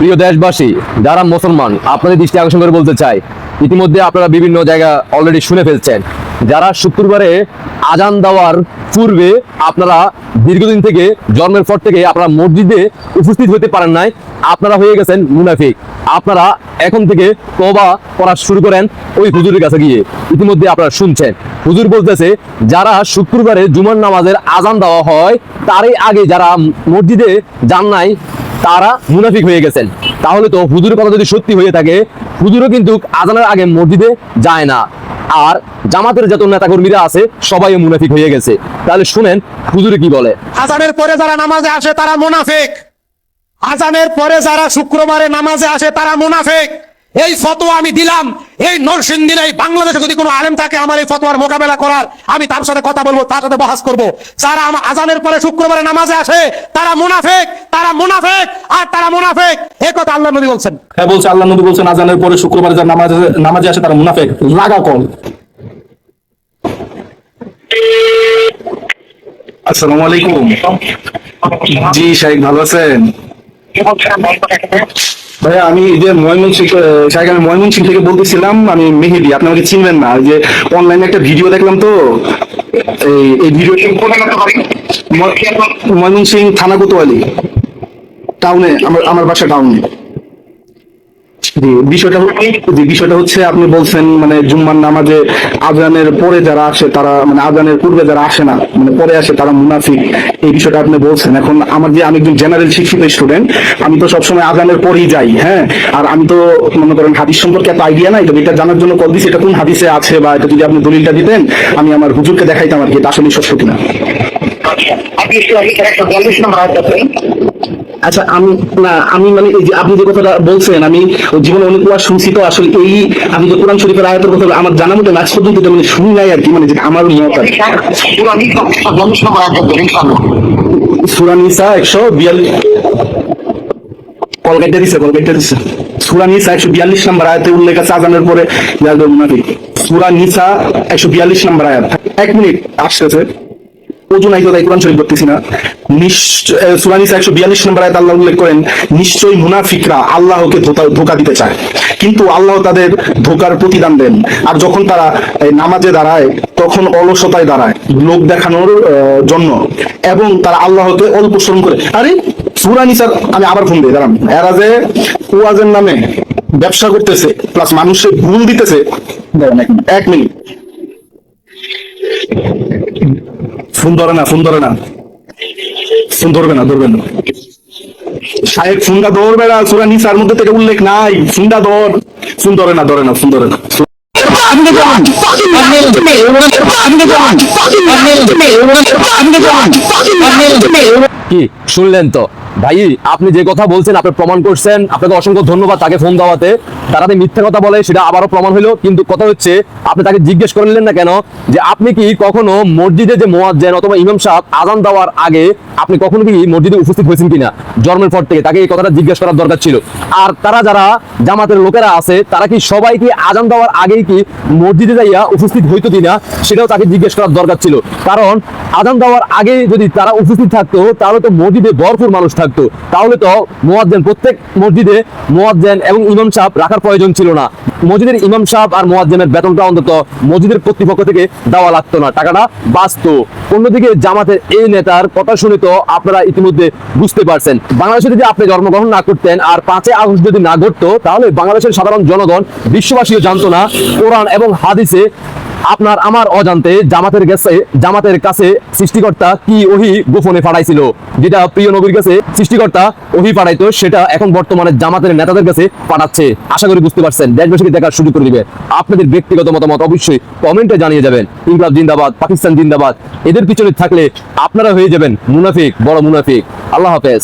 প্রিয় দেশবাসী, যারা মুসলমান, আপনাদের দৃষ্টি আকর্ষণ করে বলতে চাই, ইতিমধ্যে আপনারা বিভিন্ন জায়গা অলরেডি শুনে ফেলছেন। যারা শুক্রবারে আজান দেওয়ার পূর্বে আপনারা দীর্ঘদিন থেকে, জন্মের পর থেকে আপনারা মসজিদে উপস্থিত হতে পারেন নাই, আপনারা হয়ে গেছেন মুনাফিক। আপনারা এখন থেকে তবা করা শুরু করেন ওই হুজুরের কাছে গিয়ে। ইতিমধ্যে আপনারা শুনছেন। হুজুর বলতেছে, যারা শুক্রবারে জুমার নামাজের আজান দেওয়া হয়, তারই আগে যারা মসজিদে যান নাই তারা মুনাফিক হয়ে গেছেন। তাহলে তো হুজুরের কথা যদি সত্যি হয়ে থাকে, হুজুরও কিন্তু আজানের আগে মসজিদে যায় না। আর জামাতের যত নেতাকর্মীরা আছে সবাই মুনাফিক হয়ে গেছে। তাহলে শুনেন, হুজুরে কি বলে? আজানের পরে যারা নামাজে আসে তারা মুনাফিক। আজানের পরে যারা শুক্রবারে নামাজে আসে তারা মুনাফিক। এই ফতোয়া আমি দিলাম। এই নরসিংদীর এই বাংলাদেশে যদি কোনো আলেম থাকে আমার এই ফতোয়ার মোকাবেলা করার আমি তার সাথে কথা বলব তার সাথে বহাস করব। যারা আমার আজানের পরে শুক্রবারে নামাজে আসে তারা মুনাফিক তারা মুনাফিক আর তারা মুনাফিক। এই কথা আল্লাহ নবী বলছেন। হ্যাঁ বলছে আল্লাহ নবী বলছেন আজানের পরে শুক্রবার যার নামাজ নামাজে আসে তারা মুনাফেক। লাগা কল। আসসালামু আলাইকুম। জি শাহেক ভালো আছেন? ভাইয়া, আমি যে ময়মনসিং আমি ময়মনসিং থেকে বলতেছিলাম, আমি মেহেদি আপনি আমাকে চিনবেন না যে অনলাইনে একটা ভিডিও দেখলাম তো, এই এই ভিডিও ময়মনসিং থানা কোতোয়ালি টাউনে আমার আমার বাসা টাউনে বিষয়টা বিষয়টা হচ্ছে আপনি বলছেন মানে জুম্মার নামাজে আজানের পরে যারা আসে তারা মানে আজানের পূর্বে যারা আসে না মানে পরে আসে তারা মুনাফিক। এই বিষয়টা আপনি বলছেন। এখন আমার যে আমি একজন জেনারেল শিক্ষিত স্টুডেন্ট আমি তো সবসময় আজানের পরেই যাই হ্যাঁ? আর আমি তো মনে করেন হাদিস সম্পর্কে এত আইডিয়া নাই তো এটা জানার জন্য কল দিছি, এটা কোন হাদিসে আছে বা এটা যদি আপনি দলিলটা দিতেন, আমি আমার হুজুরকে দেখাইতাম আর কি, এটা আসলে সত্য কিনা? আপনি একটা বিয়াল্লিশ নম্বর আচ্ছা আমি না আমি মানে আপনি যে কথাটা বলছেন আমি জীবনে অনেক ওয়াজ শুনছি তো আসলে এই আপনি যে কোরআন শরীফের আয়াতের কথা আমার জানা মতো আজ পর্যন্ত এটা মানে শুনি নাই আর কি মানে আমার মত আর সূরা একশো বিয়াল্লিশ কলকাতা দিছে কলকাতা দিছে। সূরা নিসা একশো বিয়াল্লিশ নম্বর আয়াতে উল্লেখ আছে আজানের পরে মুনাফিক। নিসা একশো বিয়াল্লিশ নম্বর আয়াত। এক মিনিট আসতেছে। ওজন আইতো তাই কোরআন শরীফ করতেছি না। নিশ্চয় সূরা নিসা একশো বিয়াল্লিশ নম্বর আয়াত আল্লাহ উল্লেখ করেন, নিশ্চয়ই মুনাফিকরা আল্লাহকে ধোকা- দিতে চায়। কিন্তু আল্লাহ তাদের ধোকার প্রতিদান দেন। আর যখন তারা নামাজে দাঁড়ায়, তখন অলসতায় দাঁড়ায় লোক দেখানোর জন্য। এবং তারা আল্লাহকে অল্প স্মরণ করে। আরে সুরা নিসার আমি আবার ফোন দিই দাঁড়ান নামে ব্যবসা করতেছে প্লাস মানুষের ভুল দিতেছে এক মিনিট। ফোন ধরে না, ফোন ধরে না। ফোন ধরবে না ধরবে না। সাহেব, ফোনটা ধরবে না সুরা নিসার মধ্যে থেকে উল্লেখ নাই। ফোনটা ধর। ফোন ধরে না ধরে না, ফোন ধরে না। কি? শুনলেন তো? ভাই, আপনি যে কথা বলছেন, আপনি প্রমাণ করছেন। আপনাকে অসংখ্য ধন্যবাদ তাকে ফোন দেওয়াতে। তারা মিথ্যা কথা বলে, সেটা আবারও প্রমাণ হলো। কিন্তু কথা হচ্ছে, আপনি তাকে জিজ্ঞেস করলেন না কেন? যে আপনি কি কখনো মসজিদে যে মোয়াজ্জেন অথবা ইমাম সাহেব আজান দেওয়ার আগে আপনি কখনো কি মসজিদে উপস্থিত হয়েছেন কিনা? জন্মের পর থেকে তাকে এই কথাটা জিজ্ঞেস করার দরকার ছিল। আর তারা যারা জামাতের লোকেরা আছে, তারা কি সবাই কি আজান দেওয়ার আগেই কি মসজিদে যাইয়া উপস্থিত হইতো কিনা, সেটাও তাকে জিজ্ঞেস করার দরকার ছিল। কারণ আজান দেওয়ার আগে যদি তারা উপস্থিত থাকতো, তাহলে তো মসজিদে ভরপুর মানুষ থাকতো। তাহলে তো মোয়াজ্জেন প্রত্যেক মসজিদে মোয়াজ্জেন এবং ইমাম সাহেব রাখার প্রয়োজন ছিল না। মসজিদের ইমাম সাহেব আর মোয়াজ্জেনের বেতনটা অন্তত মসজিদের কর্তৃপক্ষ থেকে দেওয়া লাগতো না। টাকাটা বাঁচতো। অন্যদিকে জামাতের এই নেতার কথা শুনে তো আপনারা ইতিমধ্যে বুঝতে পারছেন। বাংলাদেশে যদি আপনি জন্মগ্রহণ না করতেন আর পাঁচে আগস্ট যদি না ঘটতো, তাহলে বাংলাদেশের সাধারণ জনগণ বিশ্ববাসীও জানতো না কোরআন এবং হাদিসে আপনার আমার অজান্তে জামাতের কাছে জামাতের কাছে সৃষ্টিকর্তা কি ওহি গোপনে পাঠাইছিল যেটা প্রিয় নবীর কাছে সৃষ্টিকর্তা ওহি পাঠাইতো সেটা এখন বর্তমানে জামাতের নেতাদের কাছে পাঠাচ্ছে। আশা করি বুঝতে পারছেন, দেশবাসীকে দেখার সুযোগ করে দিবে। আপনাদের ব্যক্তিগত মতামত অবশ্যই কমেন্টে জানিয়ে যাবেন। ইনকলাব জিন্দাবাদ, পাকিস্তান জিন্দাবাদ, এদের পিছনে থাকলে আপনারা হয়ে যাবেন মুনাফিক, বড় মুনাফিক। আল্লাহ হাফেজ।